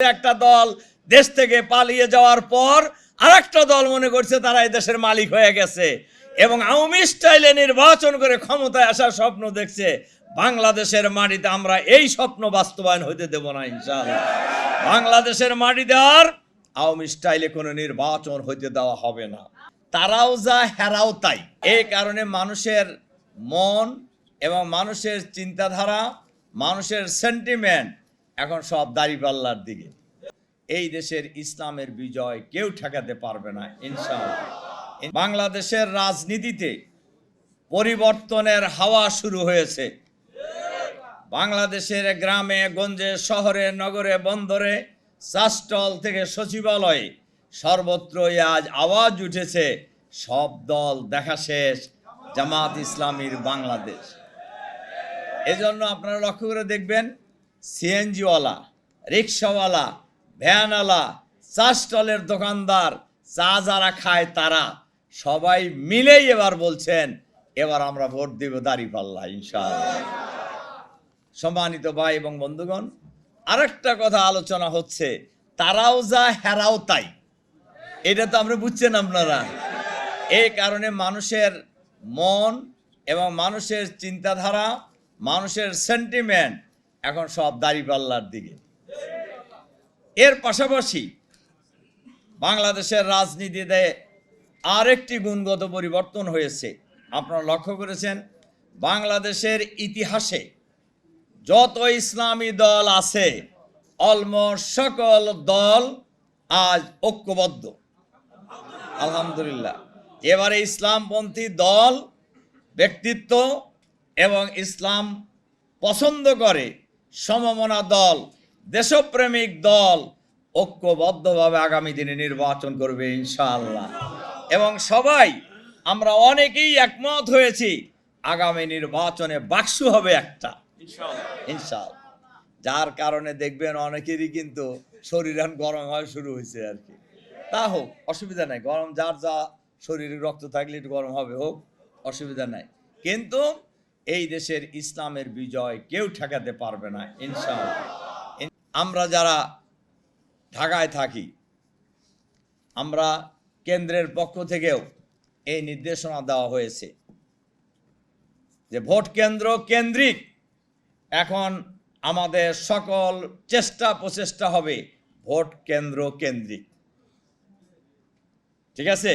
একটা দল দেশ থেকে পালিয়ে যাওয়ার পর আরেকটা দল মনে করছে তারা এই দেশের মালিক হয়ে গেছে। এবং আওয়ামী স্টাইলে নির্বাচন করে ক্ষমতায় আসার স্বপ্ন দেখছে। বাংলাদেশের মাটিতে আমরা এই স্বপ্ন বাস্তবায়ন হতে দেব না, ইনশাআল্লাহ। বাংলাদেশের মাটিতে আর আওয়ামী স্টাইলে কোনো নির্বাচন হইতে দেওয়া হবে না। তারাও যা, হেরাও তাই। এই কারণে মানুষের মন এবং মানুষের চিন্তাধারা, মানুষের সেন্টিমেন্ট এখন সব দাঁড়িপাল্লার দিকে। এই দেশের ইসলামের বিজয় কেউ ঠেকাতে পারবে না, ইনশাআল্লাহ। বাংলাদেশের রাজনীতিতে পরিবর্তনের হাওয়া শুরু হয়েছে। বাংলাদেশের গ্রামে, গঞ্জে, শহরে, নগরে, বন্দরে চাষটল থেকে সচিবালয়ে সর্বত্রই আজ আওয়াজ উঠেছে, সব দল দেখা শেষ, জামাত ইসলামীর বাংলাদেশ। এজন্য আপনারা লক্ষ্য করে দেখবেন সিএনজিওয়ালা, রিক্সাওয়ালা, ভ্যানওয়ালা চা স্টলের দোকানদার চা যারা খায় তারা সবাই মিলেই এবার বলছেন, এবার আমরা ভোট দেব দাঁড়িপাল্লা, ইনশাআল্লাহ। সম্মানিত ভাই এবং বন্ধুগণ, আরেকটা কথা আলোচনা হচ্ছে, তারাও যা, হেরাও তাই। এটা তো আমরা বুঝছেন আপনারা। এই কারণে মানুষের মন এবং মানুষের চিন্তাধারা, মানুষের সেন্টিমেন্ট এখন সব দাঁড়িপাল্লার দিকে। এর পাশাপাশি বাংলাদেশের রাজনীতিতে আরেকটি গুণগত পরিবর্তন হয়েছে। আপনারা লক্ষ্য করেছেন, বাংলাদেশের ইতিহাসে যত ইসলামী দল আছে, অলমোস্ট সকল দল আজ ঐক্যবদ্ধ। আলহামদুলিল্লাহ। এবারে ইসলামপন্থী দল ব্যক্তিত্ব এবং ইসলাম পছন্দ করে সমমনা দল দেশপ্রেমিক দল ঐক্যবদ্ধভাবে আগামী দিনে নির্বাচন করবে ইনশাআল্লাহ। এবং সবাই আমরা অনেকেই একমত হয়েছি আগামী নির্বাচনে বাক্সু হবে একটা। ইনশাআল্লাহ। যার কারণে দেখবেন অনেকেরই কিন্তু শরীরান গরম হওয়া শুরু হয়েছে আর কি। তা হোক অসুবিধা নাই। গরম যার যা শরীরে রক্ত থাকলে একটু গরম হবে হোক অসুবিধা নাই। কিন্তু এই দেশের ইসলামের বিজয় কেউ ঠেকাতে পারবে না, ইনশাআল্লাহ। আমরা যারা ঢাকায় থাকি, আমরা কেন্দ্রের পক্ষ থেকেও এই নির্দেশনা দেওয়া হয়েছে যে ভোট কেন্দ্র কেন্দ্রিক এখন আমাদের সকল চেষ্টা প্রচেষ্টা হবে ভোট কেন্দ্র কেন্দ্রিক। ঠিক আছে?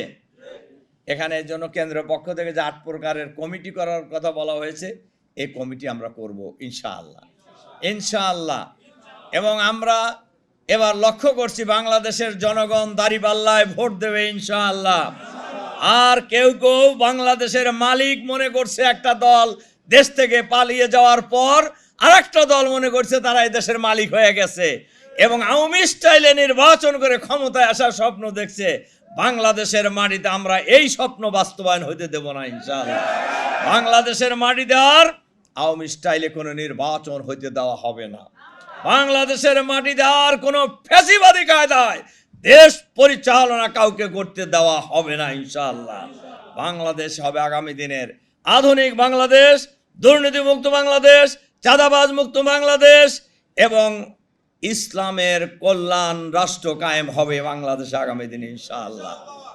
এখানে জন্য কেন্দ্রের পক্ষ থেকে যে আট প্রকারের কমিটি করার কথা বলা হয়েছে, এই কমিটি আমরা করব ইনশাআল্লাহ। ইনশাআল্লাহ। এবং আমরা এবার লক্ষ্য করছি বাংলাদেশের জনগণ দাঁড়িপাল্লায় ভোট দেবে ইনশাআল্লাহ। আর কেউ কেউ বাংলাদেশের মালিক মনে করছে একটা দল দেশ থেকে পালিয়ে যাওয়ার পর আরেকটা দল মনে করছে তারা এই দেশের মালিক হয়ে গেছে। এবং আওয়ামী স্টাইলে নির্বাচন করে ক্ষমতায় আসার স্বপ্ন দেখছে। বাংলাদেশের মাটিতে আমরা এই স্বপ্ন বাস্তবায়ন হইতে দেব না, ইনশাআল্লাহ। বাংলাদেশের মাটিতে আর আওয়ামী স্টাইলে কোনো নির্বাচন হইতে দেওয়া হবে না। বাংলাদেশের মাটিতে আর কোনো ফ্যাসিবাদী কায়দায় দেশ পরিচালনা কাউকে করতে দেওয়া হবে না, ইনশাআল্লাহ। বাংলাদেশ হবে আগামী দিনের আধুনিক বাংলাদেশ, দুর্নীতিমুক্ত বাংলাদেশ চাঁদাবাজ মুক্ত বাংলাদেশ এবং ইসলামের কল্যাণ রাষ্ট্র কায়েম হবে বাংলাদেশে আগামী দিনে ইনশাআল্লাহ।